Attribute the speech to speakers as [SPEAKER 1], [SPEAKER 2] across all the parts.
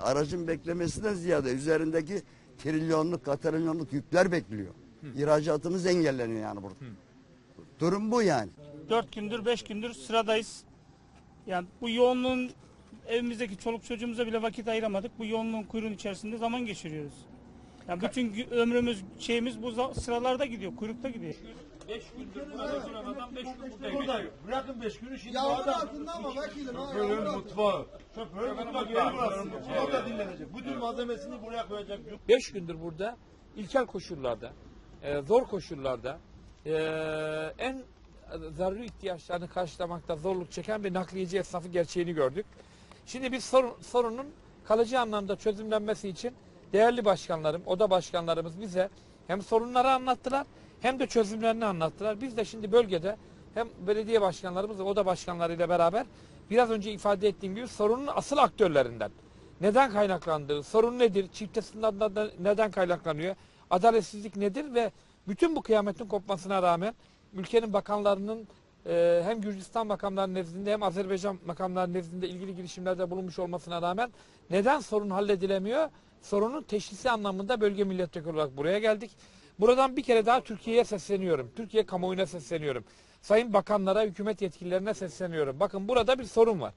[SPEAKER 1] Aracın beklemesinden ziyade üzerindeki trilyonluk, katrilyonluk yükler bekliyor. İhracatımız engelleniyor yani burada. Durum bu yani.
[SPEAKER 2] 4 gündür 5 gündür sıradayız. Yani bu yoğunluğun evimizdeki çoluk çocuğumuza bile vakit ayıramadık. Bu yoğunluğun kuyruğun içerisinde zaman geçiriyoruz. Yani bütün ömrümüz şeyimiz bu sıralarda gidiyor, kuyrukta gidiyor.
[SPEAKER 3] 5 gündür burada duran adam 5 gün buradayım.
[SPEAKER 4] Buradayım. Bırakın 5 günü şimdi
[SPEAKER 5] Yağmur
[SPEAKER 4] adam.
[SPEAKER 5] altında ama vekilim ha.
[SPEAKER 4] Şoförün
[SPEAKER 5] yağmur altında.
[SPEAKER 4] mutfağı. Şoförün mutfağı yeri burası. Orada dinlenecek. Bütün malzemesini buraya koyacak.
[SPEAKER 3] 5 gündür burada ilkel koşullarda, e, zor koşullarda e, en zaruri ihtiyaçlarını karşılamakta zorluk çeken bir nakliyeci esnafı gerçeğini gördük. Şimdi biz sorun, sorunun kalıcı anlamda çözümlenmesi için değerli başkanlarım, oda başkanlarımız bize hem sorunları anlattılar hem de çözümlerini anlattılar. Biz de şimdi bölgede hem belediye başkanlarımız ve oda başkanlarıyla beraber biraz önce ifade ettiğim gibi sorunun asıl aktörlerinden neden kaynaklandığı, sorun nedir, çifte standartlar neden kaynaklanıyor, adaletsizlik nedir ve bütün bu kıyametin kopmasına rağmen ülkenin bakanlarının e, hem Gürcistan makamları nezdinde hem Azerbaycan makamları nezdinde ilgili girişimlerde bulunmuş olmasına rağmen neden sorun halledilemiyor? Sorunun teşhisi anlamında bölge milletvekili olarak buraya geldik. Buradan bir kere daha Türkiye'ye sesleniyorum. Türkiye kamuoyuna sesleniyorum. Sayın bakanlara, hükümet yetkililerine sesleniyorum. Bakın burada bir sorun var.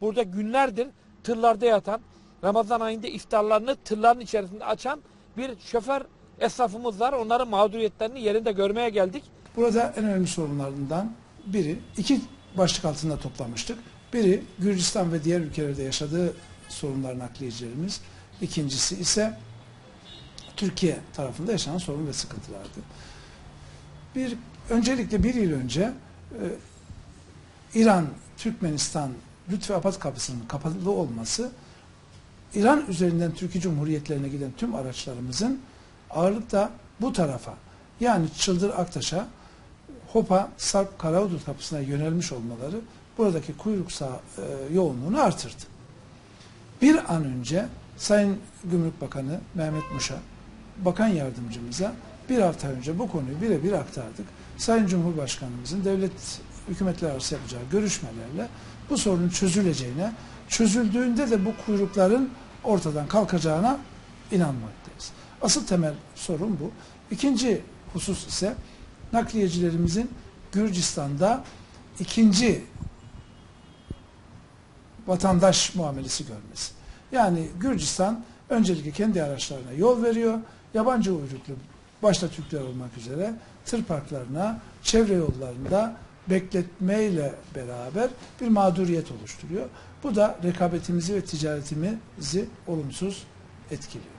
[SPEAKER 3] Burada günlerdir tırlarda yatan, Ramazan ayında iftarlarını tırların içerisinde açan bir şoför esnafımız var. Onların mağduriyetlerini yerinde görmeye geldik.
[SPEAKER 6] Burada en önemli sorunlarından biri, iki başlık altında toplamıştık. Biri Gürcistan ve diğer ülkelerde yaşadığı sorunlar nakliyecilerimiz. İkincisi ise Türkiye tarafında yaşanan sorun ve sıkıntılardı. Bir, öncelikle bir yıl önce e, İran, Türkmenistan, Lütfi Apat kapısının kapalı olması İran üzerinden Türkiye Cumhuriyetlerine giden tüm araçlarımızın ağırlıkta bu tarafa yani Çıldır Aktaş'a Hopa Sarp Karaodur kapısına yönelmiş olmaları buradaki kuyruk sağ, e, yoğunluğunu artırdı. Bir an önce Sayın Gümrük Bakanı Mehmet Muş'a, Bakan Yardımcımıza bir hafta önce bu konuyu birebir aktardık. Sayın Cumhurbaşkanımızın devlet hükümetler arası yapacağı görüşmelerle bu sorunun çözüleceğine, çözüldüğünde de bu kuyrukların ortadan kalkacağına inanmaktayız. Asıl temel sorun bu. İkinci husus ise nakliyecilerimizin Gürcistan'da ikinci vatandaş muamelesi görmesi. Yani Gürcistan öncelikle kendi araçlarına yol veriyor. Yabancı uyruklu başta Türkler olmak üzere tır parklarına, çevre yollarında bekletmeyle beraber bir mağduriyet oluşturuyor. Bu da rekabetimizi ve ticaretimizi olumsuz etkiliyor.